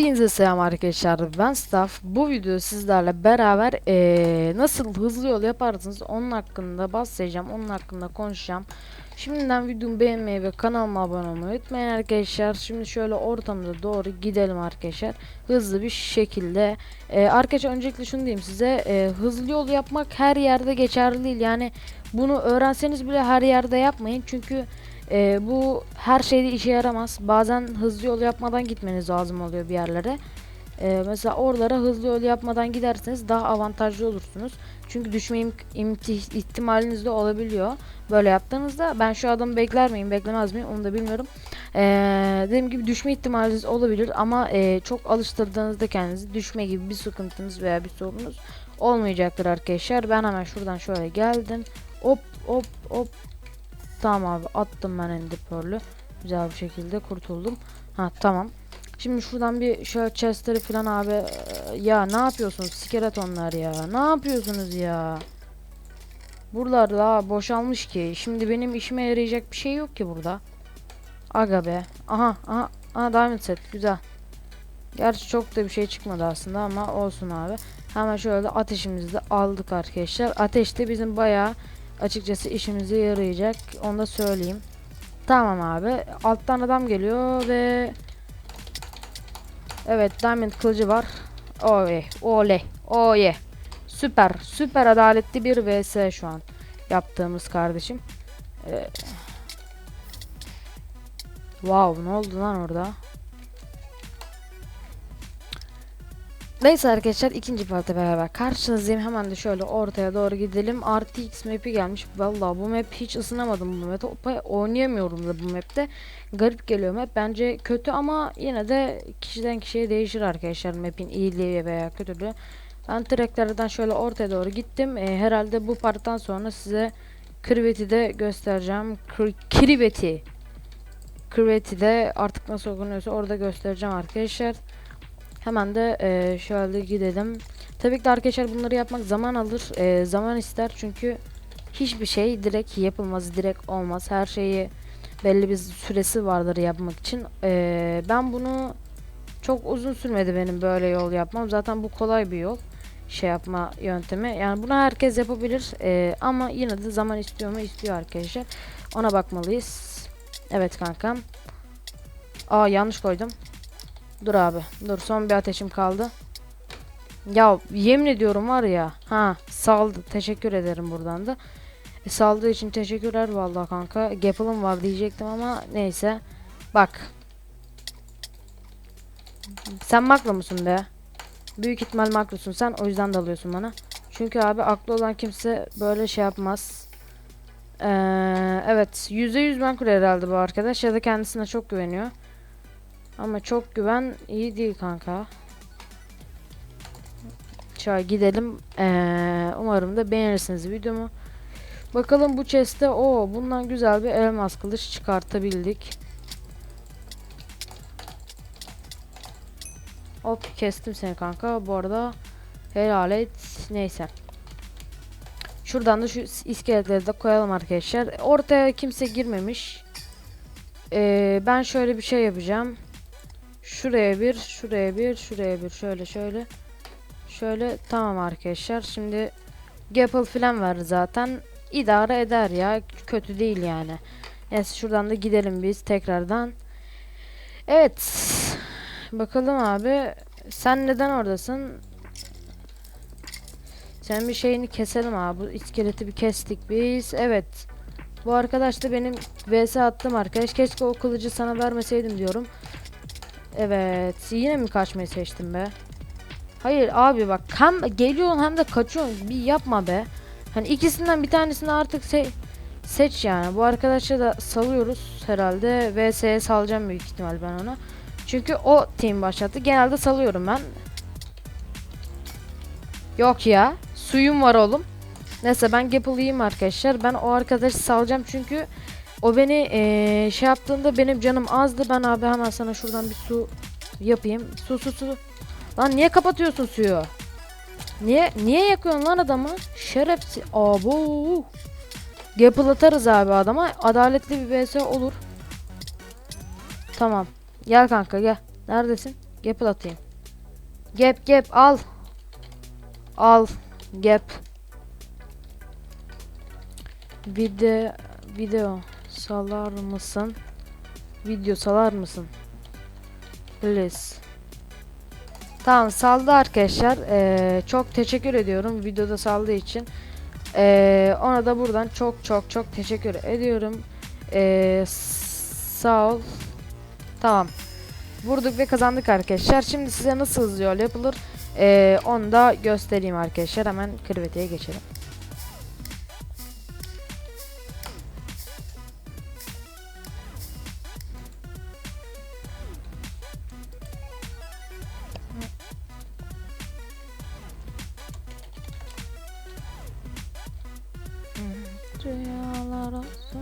Hepinize selam arkadaşlar. Ben Staff. Bu video sizlerle beraber eee, nasıl hızlı yol yaparsınız onun hakkında bahsedeceğim onun hakkında konuşacağım. Şimdiden videomu beğenmeyi ve kanalıma abone olmayı unutmayın arkadaşlar. Şimdi şöyle ortamda doğru gidelim arkadaşlar. Hızlı bir şekilde. Eee, Arkadaşlar öncelikle şunu diyeyim size. Eee, Hızlı yol yapmak her yerde geçerli değil. Yani Bunu öğrenseniz bile her yerde yapmayın. Çünkü ee, bu her şeyde işe yaramaz. Bazen hızlı yol yapmadan gitmeniz lazım oluyor bir yerlere. Ee, mesela oralara hızlı yol yapmadan giderseniz daha avantajlı olursunuz. Çünkü düşme im- ihtimaliniz de olabiliyor. Böyle yaptığınızda ben şu adamı bekler miyim beklemez miyim onu da bilmiyorum. Ee, dediğim gibi düşme ihtimaliniz olabilir ama e, çok alıştırdığınızda kendinizi düşme gibi bir sıkıntınız veya bir sorunuz olmayacaktır arkadaşlar. Ben hemen şuradan şöyle geldim. Hop hop hop Tamam abi attım ben ender pearl'ü. Güzel bir şekilde kurtuldum. Ha tamam. Şimdi şuradan bir şöyle chestleri falan abi eee, ya ne yapıyorsunuz? Skeletonlar ya. Ne yapıyorsunuz ya? Buralar daha boşalmış ki. Şimdi benim işime yarayacak bir şey yok ki burada. Aga be. Aha aha. Aha diamond set. Güzel. Gerçi çok da bir şey çıkmadı aslında ama olsun abi. Hemen şöyle ateşimizi de aldık arkadaşlar. Ateş de bizim bayağı açıkçası işimize yarayacak. Onu da söyleyeyim. Tamam abi. Alttan adam geliyor ve Evet diamond kılıcı var. Oley. Oley. Oley. Süper. Süper adaletli bir vs şu an yaptığımız kardeşim. Ee, wow ne oldu lan orada? Neyse arkadaşlar ikinci parti beraber karşınızdayım. Hemen de şöyle ortaya doğru gidelim. RTX map'i gelmiş. Vallahi bu map hiç ısınamadım bu map'te. Oynayamıyorum da bu map'te. Garip geliyor map. Bence kötü ama yine de kişiden kişiye değişir arkadaşlar map'in iyiliği veya kötülüğü. Ben tracklerden şöyle ortaya doğru gittim. Ee, herhalde bu parttan sonra size Krivet'i de göstereceğim. Kri- Krivet'i. Krivet'i de artık nasıl okunuyorsa orada göstereceğim arkadaşlar. Hemen de eee, şöyle gidelim. Tabii ki arkadaşlar bunları yapmak zaman alır. eee, zaman ister çünkü hiçbir şey direkt yapılmaz, direkt olmaz. Her şeyi belli bir süresi vardır yapmak için. Eee, ben bunu çok uzun sürmedi benim böyle yol yapmam. Zaten bu kolay bir yol şey yapma yöntemi. Yani bunu herkes yapabilir eee, ama yine de zaman istiyor mu? İstiyor arkadaşlar. Ona bakmalıyız. Evet kankam. Aa yanlış koydum. Dur abi. Dur son bir ateşim kaldı. Ya yemin ediyorum var ya. Ha saldı. Teşekkür ederim buradan da. E, saldığı için teşekkürler vallahi kanka. Gapple'ım var diyecektim ama neyse. Bak. Sen makro musun be? Büyük ihtimal makrosun sen o yüzden dalıyorsun bana. Çünkü abi aklı olan kimse böyle şey yapmaz. Ee, evet %100 makro herhalde bu arkadaş ya da kendisine çok güveniyor. Ama çok güven iyi değil kanka. Şöyle gidelim. Ee, umarım da beğenirsiniz videomu. Bakalım bu chest'te o bundan güzel bir elmas kılıç çıkartabildik. Hop kestim seni kanka. Bu arada helal et. Neyse. Şuradan da şu iskeletleri de koyalım arkadaşlar. Ortaya kimse girmemiş. Ee, ben şöyle bir şey yapacağım. Şuraya bir, şuraya bir, şuraya bir. Şöyle şöyle. Şöyle tamam arkadaşlar. Şimdi Gapple falan var zaten. İdare eder ya. Kötü değil yani. Neyse şuradan da gidelim biz tekrardan. Evet. Bakalım abi. Sen neden oradasın? Sen bir şeyini keselim abi. Bu iskeleti bir kestik biz. Evet. Bu arkadaş da benim vs attım arkadaş. Keşke o kılıcı sana vermeseydim diyorum. Evet. Yine mi kaçmayı seçtim be? Hayır abi bak hem geliyorsun hem de kaçıyorsun. Bir yapma be. Hani ikisinden bir tanesini artık se seç yani. Bu arkadaşı da salıyoruz herhalde. VS'ye salacağım büyük ihtimal ben ona. Çünkü o team başlattı. Genelde salıyorum ben. Yok ya. Suyum var oğlum. Neyse ben Gapple'ıyım arkadaşlar. Ben o arkadaşı salacağım çünkü o beni eee, şey yaptığında benim canım azdı. Ben abi hemen sana şuradan bir su yapayım. Su su su. Lan niye kapatıyorsun suyu? Niye niye yakıyorsun lan adamı? Şerefsiz. Abo. Gapple atarız abi adama. Adaletli bir vs olur. Tamam. Gel kanka gel. Neredesin? Gap'ı atayım. Gap gap al. Al. Gap. Video video salar mısın? Video salar mısın? Please. Tamam saldı arkadaşlar. Ee, çok teşekkür ediyorum videoda saldığı için. Ee, ona da buradan çok çok çok teşekkür ediyorum. Ee, sağ ol. Tamam. Vurduk ve kazandık arkadaşlar. Şimdi size nasıl hızlı yol yapılır ee, onu da göstereyim arkadaşlar. Hemen krivetiye geçelim. Rüyalar olsa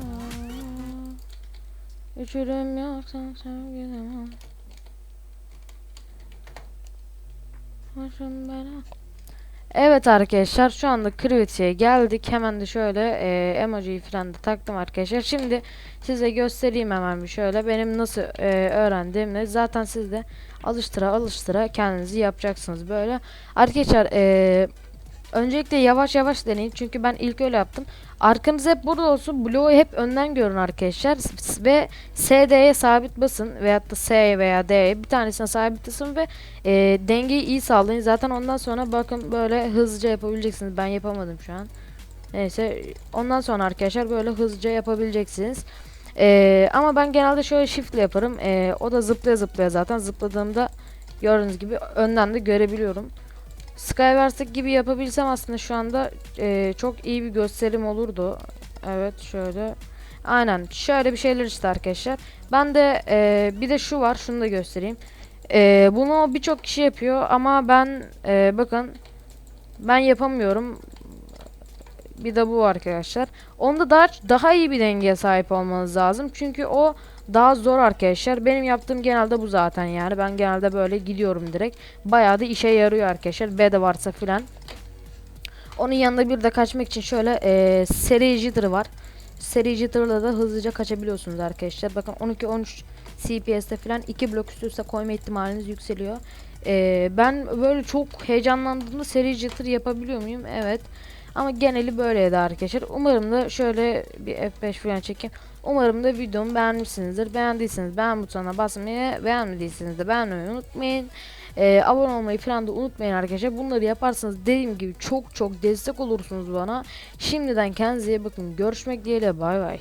Üçürüm yoksan sevgilim Başım bela Evet arkadaşlar şu anda Kriviti'ye geldik. Hemen de şöyle e, emojiyi falan da taktım arkadaşlar. Şimdi size göstereyim hemen bir şöyle. Benim nasıl e, öğrendiğimde zaten siz de alıştıra alıştıra kendinizi yapacaksınız böyle. Arkadaşlar e, öncelikle yavaş yavaş deneyin. Çünkü ben ilk öyle yaptım. Arkanız hep burada olsun. Bloğu hep önden görün arkadaşlar. Ve SD'ye sabit basın. Veyahut da S veya D'ye bir tanesine sabit basın ve e, dengeyi iyi sağlayın. Zaten ondan sonra bakın böyle hızlıca yapabileceksiniz. Ben yapamadım şu an. Neyse ondan sonra arkadaşlar böyle hızlıca yapabileceksiniz. E, ama ben genelde şöyle shift yaparım. E, o da zıplaya zıplaya zaten. Zıpladığımda gördüğünüz gibi önden de görebiliyorum. Skywars'taki gibi yapabilsem aslında şu anda e, çok iyi bir gösterim olurdu. Evet şöyle. Aynen şöyle bir şeyler işte arkadaşlar. Ben de e, bir de şu var şunu da göstereyim. E, bunu birçok kişi yapıyor ama ben e, bakın ben yapamıyorum. Bir de bu arkadaşlar. Onda daha daha iyi bir dengeye sahip olmanız lazım. Çünkü o daha zor arkadaşlar. Benim yaptığım genelde bu zaten yani. Ben genelde böyle gidiyorum direkt. Bayağı da işe yarıyor arkadaşlar. B de varsa filan. Onun yanında bir de kaçmak için şöyle eee seri jitter var. Seri jitter'la da hızlıca kaçabiliyorsunuz arkadaşlar. Bakın 12-13 CPS'te filan 2 blok üst üste koyma ihtimaliniz yükseliyor. Eee, ben böyle çok heyecanlandığımda seri jitter yapabiliyor muyum? Evet. Ama geneli böyleydi arkadaşlar. Umarım da şöyle bir F5 falan çekeyim. Umarım da videomu beğenmişsinizdir. Beğendiyseniz beğen butonuna basmayı, beğenmediyseniz de beğenmeyi unutmayın. Ee, abone olmayı falan da unutmayın arkadaşlar. Bunları yaparsanız dediğim gibi çok çok destek olursunuz bana. Şimdiden kendinize iyi bakın. Görüşmek dileğiyle. Bay bay.